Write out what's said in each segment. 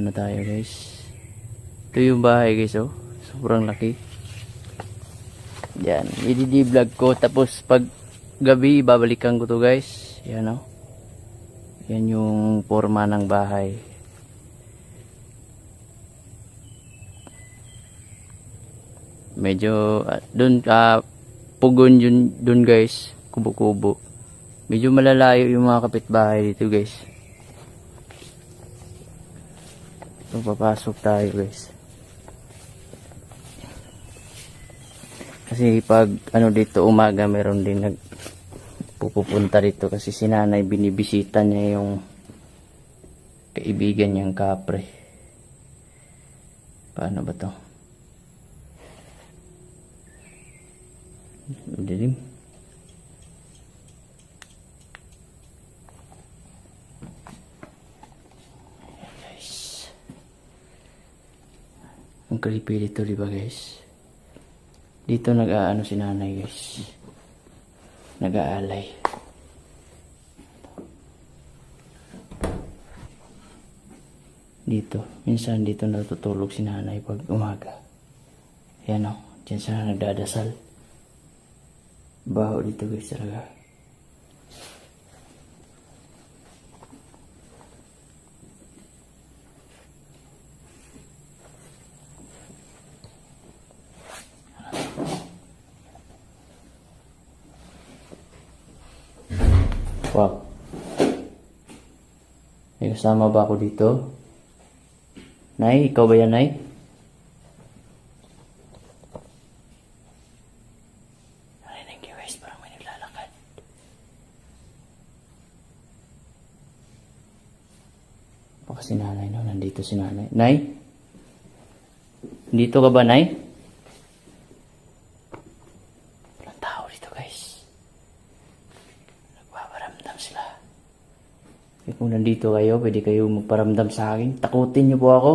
Dito na tayo guys. Ito yung bahay guys oh. Sobrang laki. Yan. I-vlog ko. Tapos pag gabi, babalikan ko to guys. Yan oh. Yan yung forma ng bahay. Medyo ah, dun ah, pugon yun dun guys. Kubo-kubo. Medyo malalayo yung mga kapitbahay dito guys. So, papasok tayo guys. Kasi pag ano dito umaga meron din nag pupupunta dito kasi si nanay binibisita niya yung kaibigan niyang kapre. Paano ba to? Dilim. Ang creepy dito, di guys? Dito nag-aano si nanay guys. Nag-aalay. Dito. Minsan dito natutulog si nanay pag umaga. Yan o. Diyan siya nagdadasal. Baho dito guys talaga. Wow. May kasama ba ako dito? Nay, ikaw ba yan, Nay? Narinig niyo guys, parang may naglalakad. Baka si nanay, no? Nandito si nanay. Nay? Dito ka ba, Nay? Walang tao dito, guys. Nagpaparamdam sila. Eh, kung nandito kayo, pwede kayo magparamdam sa akin. Takutin niyo po ako.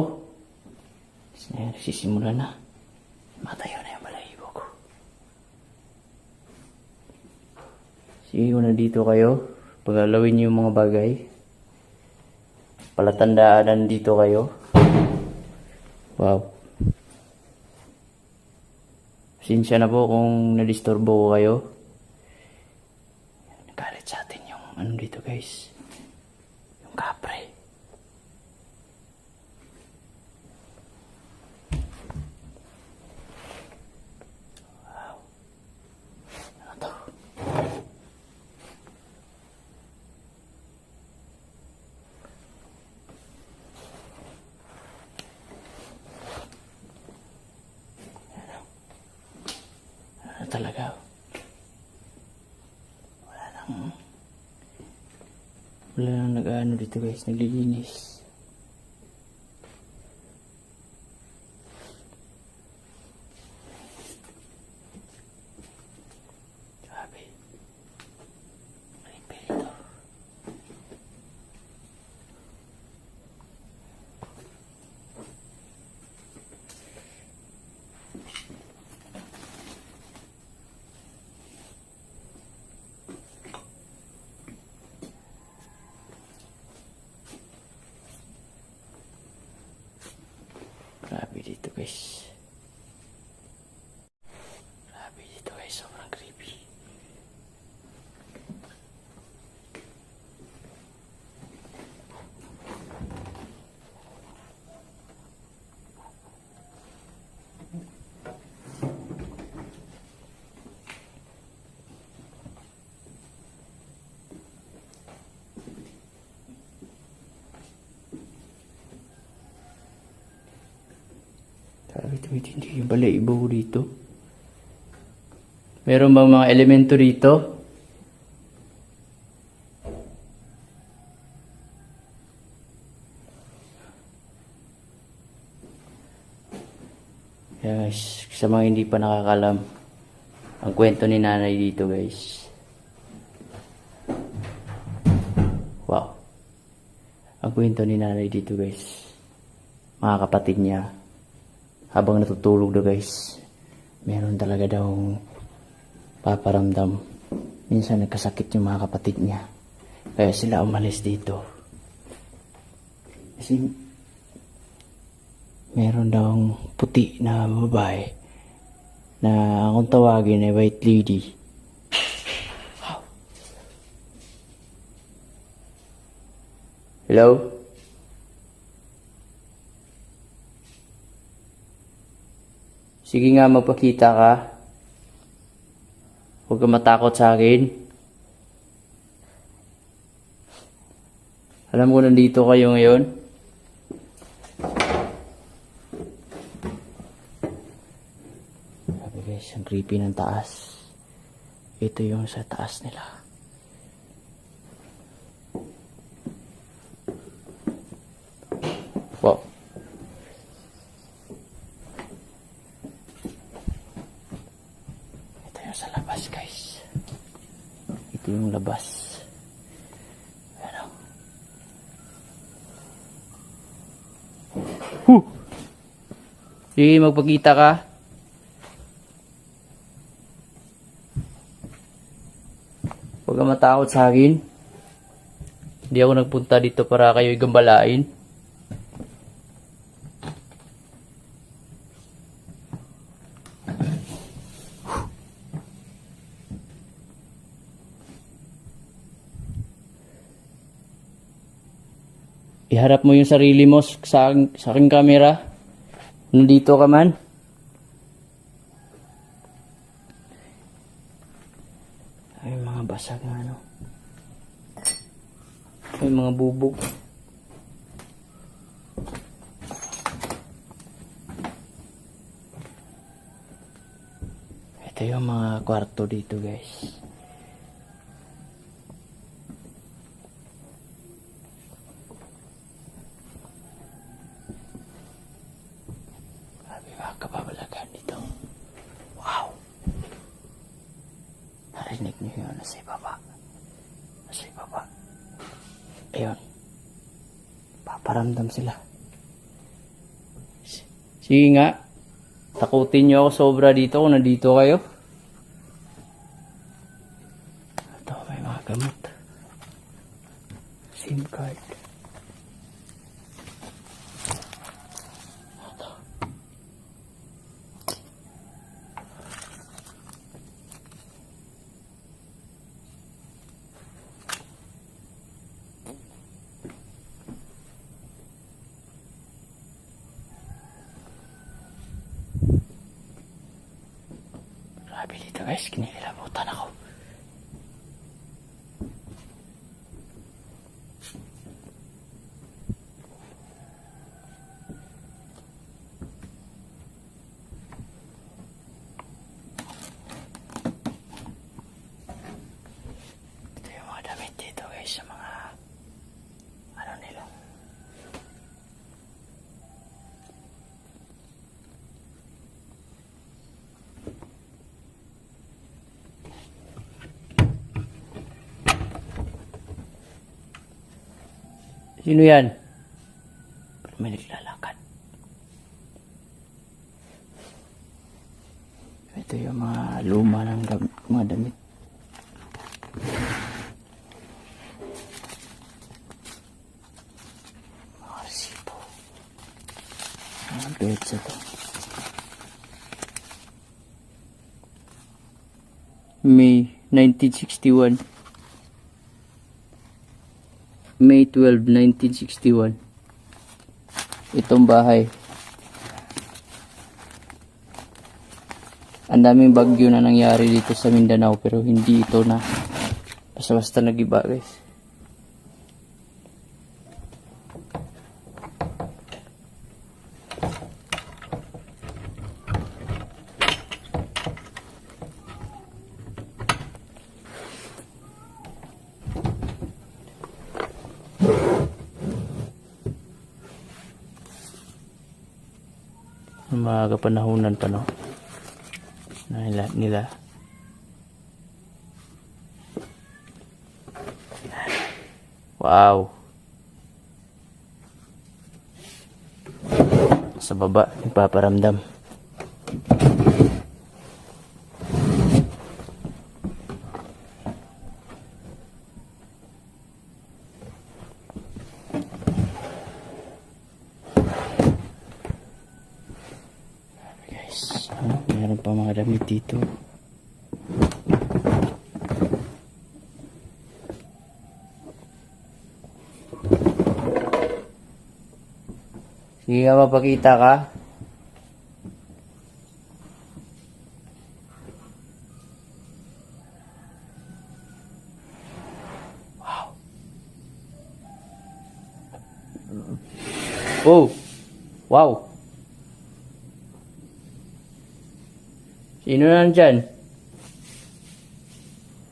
Kasi na, nagsisimula na. Matayo na yung balahibo ko. Sige, kung nandito kayo, pagalawin niyo yung mga bagay. Palatandaan na nandito kayo. Wow. Sinsya na po kung nadisturbo ko kayo. Nagalit sa atin yung ano dito guys. Yung kapre. Wow. Ano to? Ano talaga? Wala nang... Wala nang nag-ano dito guys, naglilinis. Grabe. Malimpi dito. Grabe dito guys. Grabe dito guys, sobrang creepy. Grabe tumitindi yung balahibo ko dito. Meron bang mga elemento? Kaya guys, sa mga hindi pa nakakalam, ang kwento ni nanay dito guys. Wow. Ang kwento ni nanay dito guys. Mga kapatid niya, habang natutulog daw guys, meron talaga daw paparamdam. Minsan nagkasakit yung mga kapatid niya. Kaya sila umalis dito. Kasi meron daw puti na babae na kung tawagin ay white lady. Hello? Sige nga, magpakita ka. Huwag ka matakot sa akin. Alam ko nandito kayo ngayon. Sabi guys, ang creepy ng taas. Ito yung sa taas nila. Wow. Ito yung sa labas guys. Ito yung labas. Ano? Huh! Sige, magpakita ka. Huwag ka matakot sa akin. Hindi ako nagpunta dito para kayo igambalain. Iharap mo yung sarili mo sa, sa aking camera. Nandito ka man. Ay, mga basag na ano. Ay, mga bubog. Ito yung mga kwarto dito guys. Grabe mga kababalagan dito. Wow! Narinig niyo yun nasa ibaba. Nasa ibaba. Ayun. Paparamdam sila. S- Sige nga. Takutin niyo ako sobra dito kung nandito kayo. Ito, may mga gamot. SIM card. Ito. Grabe dito guys, kinikilabutan ako. Ito yung mga damit dito guys sa mga ano nila. Sino yan? Ba't may naglalakad? Ito yung mga luma ng mga damit. Mga resibo. Mga petsa to. May 1961. May 12, 1961. Itong bahay. Ang daming bagyo na nangyari dito sa Mindanao pero hindi ito na basta-basta nagiba guys. Ang mga kapanahunan pa no nila, nila. Wow. Sa baba, nagpaparamdam. Ah, meron pa mga damit dito. Sige nga mapakita ka. Wow. Oh! Wow. Sino na nandyan?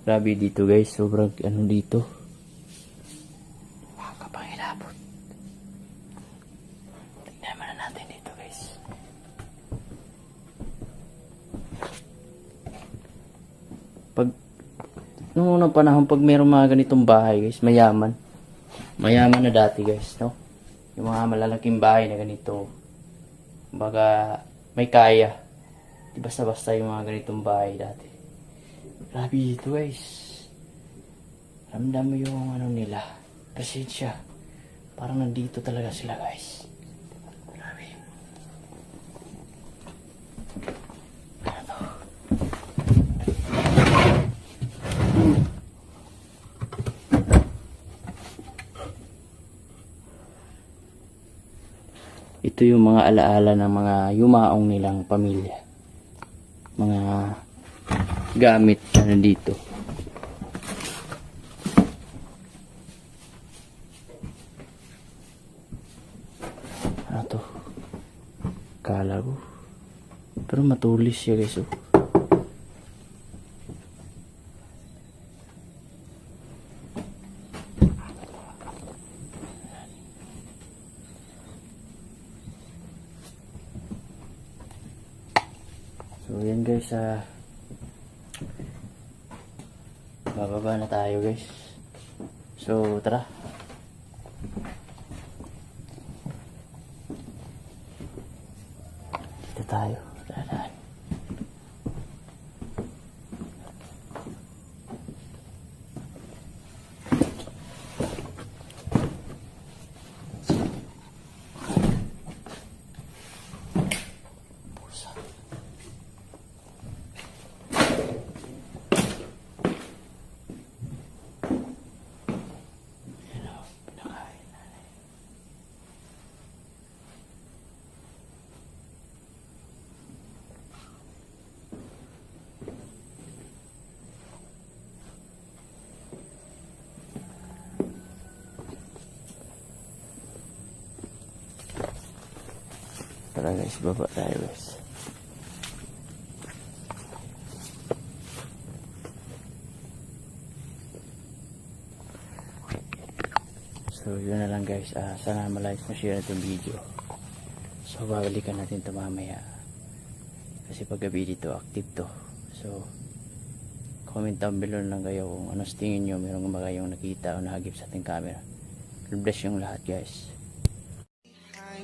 Grabe dito guys, sobrang ano dito. Makakapangilabot. Tingnan muna natin dito guys. Pag, noong unang panahon, pag mayroong mga ganitong bahay guys, mayaman. Mayaman na dati guys, no? Yung mga malalaking bahay na ganito. Baga, may kaya. Basta-basta yung mga ganitong bahay dati. Grabe dito guys. Ramdam mo yung ano nila. Presensya. Parang nandito talaga sila guys. Grabe. Ano to? Ito yung mga alaala ng mga yumaong nilang pamilya. Mga gamit na nandito. Ano to? Kala. Pero matulis siya guys. Oh. So yan guys ah. Bababa na tayo guys. So tara. Dito tayo. Tara guys, baba tayo guys. So yun na lang guys, ah, sana malike mo share itong video. So babalikan natin ito mamaya. Kasi pag gabi dito active to. So comment down below lang kayo kung ano sa tingin nyo mayroong ba kayong nakita o nahagip sa ating camera. God bless yung lahat guys.